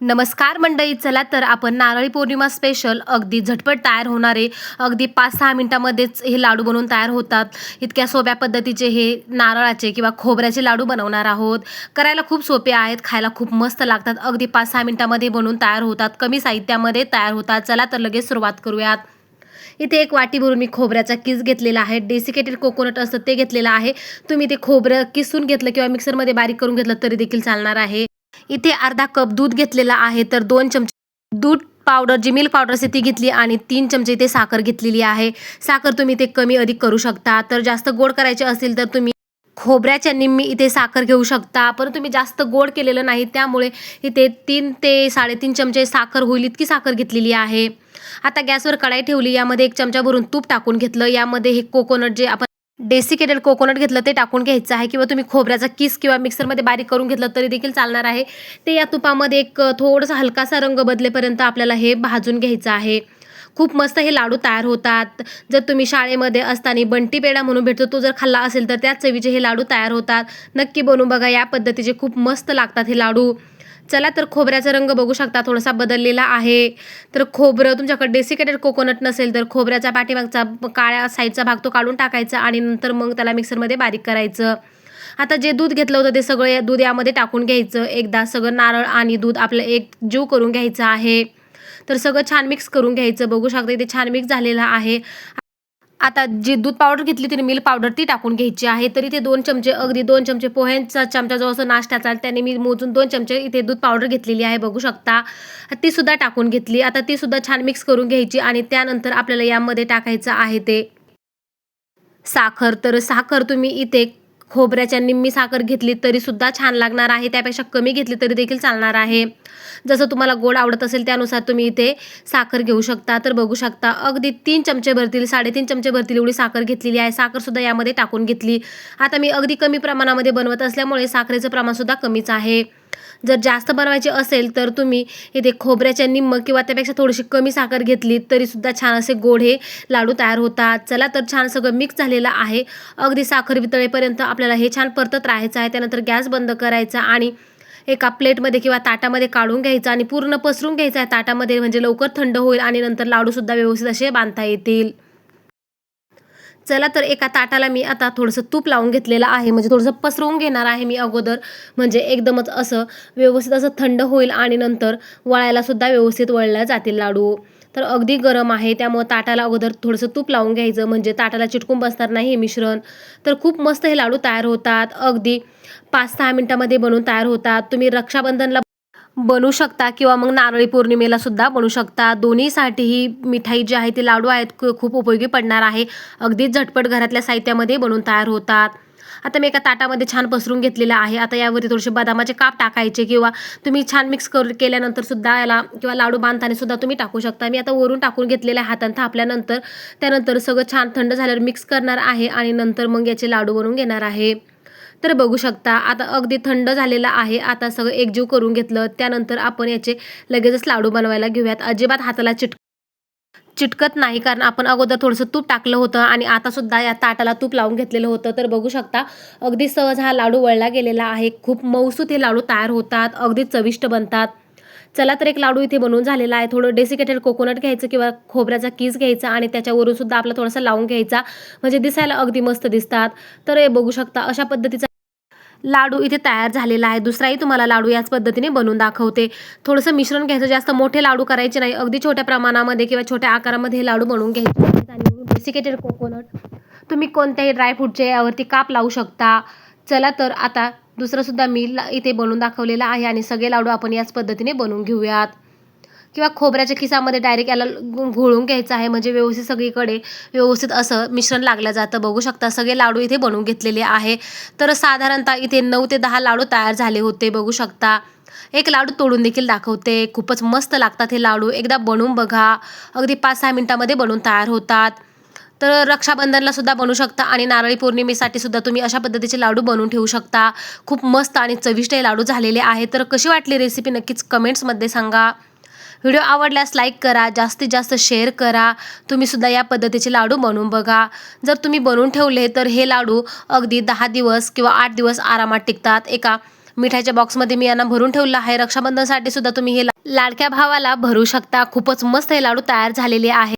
नमस्कार मंडळी चला तर आपण नारळी पौर्णिमा स्पेशल अगदी झटपट तयार होणारे अगदी पाच सहा मिनटामध्येच हे लाडू बनवून तयार होतात. इतक्या सोप्या पद्धतीचे हे नारळाचे किंवा खोबऱ्याचे लाडू बनवणार आहोत. करायला खूप सोपे आहेत खायला खूप मस्त लागतात. अगदी पाच सहा मिनटामध्ये बनवून तयार होतात. कमी साहित्यामध्ये तयार होतात. चला तर लगेच सुरुवात करूयात. इथे एक वाटी भरून मी खोबऱ्याचा किस घेतलेला आहे. डेसिकेटेड कोकोनट असतं ते घेतलेलं आहे. तुम्ही ते खोबरं किसून घेतलं किंवा मिक्सरमध्ये बारीक करून घेतलं तरी देखील चालणार आहे. इथे अर्धा कप दूध घेतलेला आहे तर दोन चमचे दूध पावडर जी मिल्क पावडर असते ती घेतली आणि तीन चमचे इथे साखर घेतलेली आहे. साखर तुम्ही ते कमी अधिक करू शकता. तर जास्त गोड करायचे असेल तर तुम्ही खोबऱ्याच्या निम्मी इथे साखर घेऊ शकता. पण तुम्ही जास्त गोड केलेलं नाही त्यामुळे इथे तीन ते साडेतीन चमचे साखर होईल इतकी साखर घेतलेली आहे. आता गॅसवर कढाई ठेवली यामध्ये एक चमचा भरून तूप टाकून घेतलं. यामध्ये हे कोकोनट जे आपण डेसिकेटेड कोकोनट घेतलं ते टाकून घ्यायचं आहे किंवा तुम्ही खोबऱ्याचा किस किंवा मिक्सरमध्ये बारीक करून घेतलं तरी देखील चालणार आहे. ते या तुपामध्ये एक थोडासा हलकासा रंग बदलेपर्यंत आपल्याला हे भाजून घ्यायचं आहे. खूप मस्त हे लाडू तयार होतात. जर तुम्ही शाळेमध्ये असताना बंटी पेढा म्हणून भेटतो तो जर खाल्ला असेल तर त्याच चवीचे हे लाडू तयार होतात. नक्की बनवून बघा या पद्धतीचे खूप मस्त लागतात हे लाडू. चला तर खोबऱ्याचा रंग बघू शकता थोडासा बदललेला आहे. तर खोबरं तुमच्याकडे डेसिकेटेड कोकोनट नसेल तर खोबऱ्याचा पाठीमागचा काळ्या साईडचा भाग तो काढून टाकायचा आणि नंतर मग त्याला मिक्सरमध्ये बारीक करायचं. आता जे दूध घेतलं होतं ते सगळं दूध यामध्ये टाकून घ्यायचं. एकदा सगळं नारळ आणि दूध आपलं एक जीव करून घ्यायचं आहे. तर सगळं छान मिक्स करून घ्यायचं. बघू शकता इथे छान मिक्स झालेलं आहे. आता जी दूध पावडर घेतली तिने मिल्क पावडर ती टाकून घ्यायची आहे. तरी ते दोन चमचे अगदी दोन चमचे पोह्यांचा चमचा जो असतो नाश्त्याचा त्याने मी मोजून दोन चमचे इथे दूध पावडर घेतलेली आहे बघू शकता. ती सुद्धा टाकून घेतली. आता ती सुद्धा छान मिक्स करून घ्यायची आणि त्यानंतर आपल्याला यामध्ये टाकायचं आहे ते साखर. तर साखर तुम्ही इथे खोबऱ्याच्या निम्मी साखर घेतली तरी सुद्धा छान लागणार आहे. त्यापेक्षा कमी घेतली तरी देखील चालणार आहे. जसं तुम्हाला गोड आवडत असेल त्यानुसार तुम्ही इथे साखर घेऊ शकता. तर बघू शकता अगदी तीन चमचे भरतील साडेतीन चमचे भरतील एवढी साखर घेतलेली आहे. साखरसुद्धा यामध्ये टाकून घेतली. आता मी अगदी कमी प्रमाणामध्ये बनवत असल्यामुळे साखरेचं प्रमाणसुद्धा कमीच आहे. जर जास्त बनवायचे असेल तर तुम्ही इथे खोबऱ्याच्या निम्म किंवा त्यापेक्षा थोडीशी कमी साखर घेतली तरीसुद्धा छान असे गोड हे लाडू तयार होतात. चला तर छान सगळं मिक्स झालेलं आहे. अगदी साखर वितळेपर्यंत आपल्याला हे छान परतत राहायचं आहे. त्यानंतर गॅस बंद करायचा आणि एका प्लेटमध्ये किंवा ताटामध्ये काढून घ्यायचं आणि पूर्ण पसरून घ्यायचं आहे. ताटामध्ये म्हणजे लवकर थंड होईल आणि नंतर लाडूसुद्धा व्यवस्थित असे बांधता येतील. चला तर एका ताटाला मी आता थोडंसं तूप लावून घेतलेलं आहे. म्हणजे थोडंसं पसरवून घेणार आहे मी अगोदर. म्हणजे एकदमच असं व्यवस्थित असं थंड होईल आणि नंतर वळायलासुद्धा व्यवस्थित वळल्या जातील लाडू. तर अगदी गरम आहे. त्यामुळं ताटाला अगोदर थोडंसं तूप लावून घ्यायचं. म्हणजे ताटाला चिटकून बसणार नाही हे मिश्रण. तर खूप मस्त हे लाडू तयार होतात. अगदी पाच सहा मिनटामध्ये बनवून तयार होतात. तुम्ही रक्षाबंधनला बनवू शकता किंवा मग नारळी पौर्णिमेला सुद्धा बनवू शकता. दोन्हीसाठी ही मिठाई जी आहे ती लाडू आहेत खूप उपयोगी पडणार आहे. अगदी झटपट घरातल्या साहित्यामध्ये बनवून तयार होतात. आता मी एका ताटामध्ये छान पसरून घेतलेलं आहे. आता यावरती थोडेसे बदामाचे काप टाकायचे किंवा तुम्ही छान मिक्स करू केल्यानंतर सुद्धा याला किंवा लाडू बांधताना सुद्धा तुम्ही टाकू शकता. मी आता वरून टाकून घेतलेल्या हातानं थापल्यानंतर त्यानंतर सगळं छान थंड झाल्यावर मिक्स करणार आहे आणि नंतर मग याचे लाडू बनवून घेणार आहे. तर बघू शकता आता अगदी थंड झालेलं आहे. आता सगळं एकजीव करून घेतलं. त्यानंतर आपण याचे लगेचच लाडू बनवायला घेऊयात. अजिबात हाताला चिट चिटकत नाही कारण आपण अगोदर थोडंसं तूप टाकलं होतं आणि आता सुद्धा या ताटाला तूप लावून घेतलेलं होतं. तर बघू शकता अगदी सहज हा लाडू वळला गेलेला आहे. खूप मऊसूत हे लाडू तयार होतात. अगदी चविष्ट बनतात. चला तर एक लाडू इथे बनवून झालेला आहे. थोडं डेसिकेटेड कोकोनट घ्यायचं किंवा खोबऱ्याचा कीस घ्यायचा आणि त्याच्यावरून सुद्धा आपला थोडासा लावून घ्यायचा. म्हणजे दिसायला अगदी मस्त दिसतात. तर हे बघू शकता अशा पद्धतीचा लाडू इथे तयार झालेला आहे. दुसराही तुम्हाला लाडू याच पद्धतीने बनवून दाखवते. थोडंसं मिश्रण घ्यायचं जास्त मोठे लाडू करायचे नाही. अगदी छोट्या प्रमाणामध्ये किंवा छोट्या आकारामध्ये हे लाडू बनवून घ्यायचे. आणि डेसिकेटेड कोकोनट तुम्ही कोणत्याही ड्रायफ्रूटच्या यावरती काप लावू शकता. चला तर आता दुसरं सुद्धा मी इथे बनवून दाखवलेलं आहे आणि सगळे लाडू आपण याच पद्धतीने बनवून घेऊयात. किंवा खोबऱ्याच्या खिसामध्ये डायरेक्ट याला घोळून घ्यायचं आहे म्हणजे व्यवस्थित सगळीकडे व्यवस्थित असं मिश्रण लागलं जातं. बघू शकता सगळे लाडू इथे बनवून घेतलेले आहे. तर साधारणतः इथे नऊ ते दहा लाडू तयार झाले होते बघू शकता. एक लाडू तोडून देखील दाखवते. खूपच मस्त लागतात हे लाडू. एकदा बनवून बघा. अगदी पाच सहा मिनटामध्ये बनवून तयार होतात. तर रक्षाबंधनला सुद्धा बनवू शकता आणि नारळी पौर्णिमेसाठी सुद्धा तुम्ही अशा पद्धतीचे लाडू बनवून ठेवू शकता. खूप मस्त आणि चविष्ट हे लाडू झालेले आहे तर कशी वाटली रेसिपी नक्कीच कमेंट्समध्ये सांगा. व्हिडिओ आवडल्यास लाईक करा जास्तीत जास्त शेअर करा. तुम्ही सुद्धा या पद्धतीचे लाडू बनवून बघा. जर तुम्ही बनवून ठेवले तर हे लाडू अगदी दहा दिवस किंवा आठ दिवस आरामात टिकतात. एका मिठाईच्या बॉक्समध्ये मी यांना भरून ठेवलं आहे. रक्षाबंधनसाठी सुद्धा तुम्ही हे लाडक्या भावाला भरू शकता. खूपच मस्त हे लाडू तयार झालेले आहे